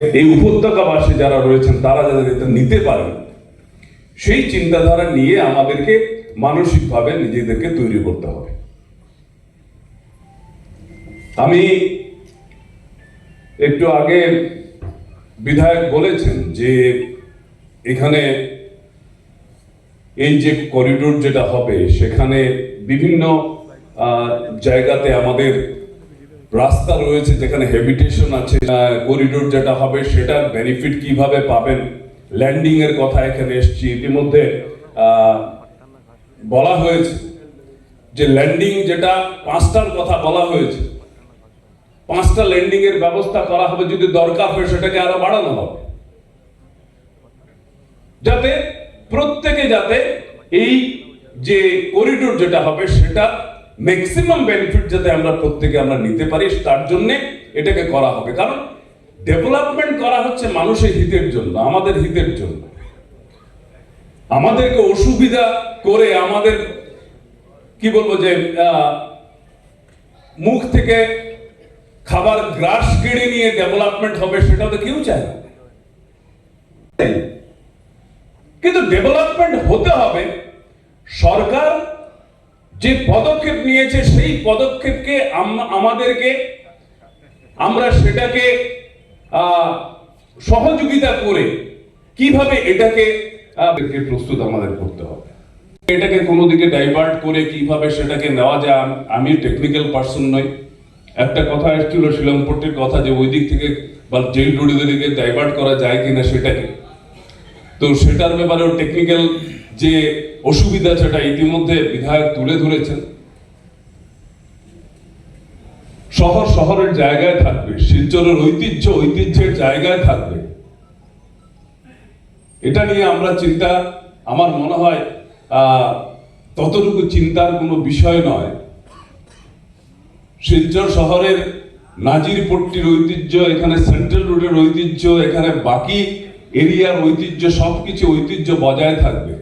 এই উপত্যকাবাসী যারা রয়েছেন, তারা যাতে এটা নিতে পারেন, সেই চিন্তাধারা নিয়ে আমাদেরকে মানসিকভাবে নিজেদেরকে তৈরি করতে হবে। আমি একটু আগে বিধায়ক বলেছেন যে এখানে এই যে করিডোর যেটা হবে, সেখানে বিভিন্ন জায়গাতে আমাদের রাস্তা রয়েছে যেখানে হেবিটেশন আছে করিডোর যেটা হবে সেটার বেনিফিট কীভাবে পাবেন? ল্যান্ডিং এর কথা এখানে এসছি। ইতিমধ্যে বলা হয়েছে যে ল্যান্ডিং যেটা পাঁচটার কথা বলা হয়েছে, পাঁচটা ল্যান্ডিং এর ব্যবস্থা করা হবে যদি দরকার হয় সেটাকে আরও বাড়ানো হবে। যাতে প্রত্যেকে যাতে এই যে করিডোর যেটা হবে সেটা ম্যাক্সিমাম বেনিফিট যাতে আমরা প্রত্যেকে আমরা নিতে পারি, তার জন্য এটাকে করা হবে। কারণ ডেভেলপমেন্ট করা হচ্ছে মানুষের হিতের জন্য, আমাদের হিতের জন্য। আমাদেরকে অসুবিধা করে আমাদের, কি বলব যে মুখ থেকে খাবার গ্রাস কেড়ে নিয়ে ডেভেলপমেন্ট হবে, সেটা তো কেউ চায় না। কিন্তু ডেভেলপমেন্ট হতে হবে সরকার যে পদক্ষেপ নিয়েছে সেই পদক্ষেপকে আমাদেরকে আমরা সেটাকে সহযোগিতা করে কীভাবে এটাকে প্রস্তুত আমাদের করতে হবে। এটাকে কোনো দিকে ডাইভার্ট করে কীভাবে সেটাকে নেওয়া যায়, আমি টেকনিক্যাল পার্সন নই। একটা কথা এসেছিল শিলংপট্টির কথা যে ওই দিক থেকে বা জেল রোডের দিকে ডাইভার্ট করা যায় কিনা সেটাকে। তো সেটার ব্যাপারেও টেকনিক্যাল যে অসুবিধা সেটা ইতিমধ্যে বিধায়ক তুলে ধরেছেন, শহর শহরের জায়গায় থাকবে, শিলচরের ঐতিহ্য ঐতিহ্যের জায়গায় থাকবে। এটা নিয়ে আমরা চিন্তা, আমার মনে হয় ততটুকু চিন্তার কোনো বিষয় নয়। শিলচর শহরের নাজিরপট্টির ঐতিহ্য, এখানে সেন্ট্রাল রোডের ঐতিহ্য, এখানে বাকি এরিয়ার ঐতিহ্য, সবকিছু ঐতিহ্য বজায় থাকবে।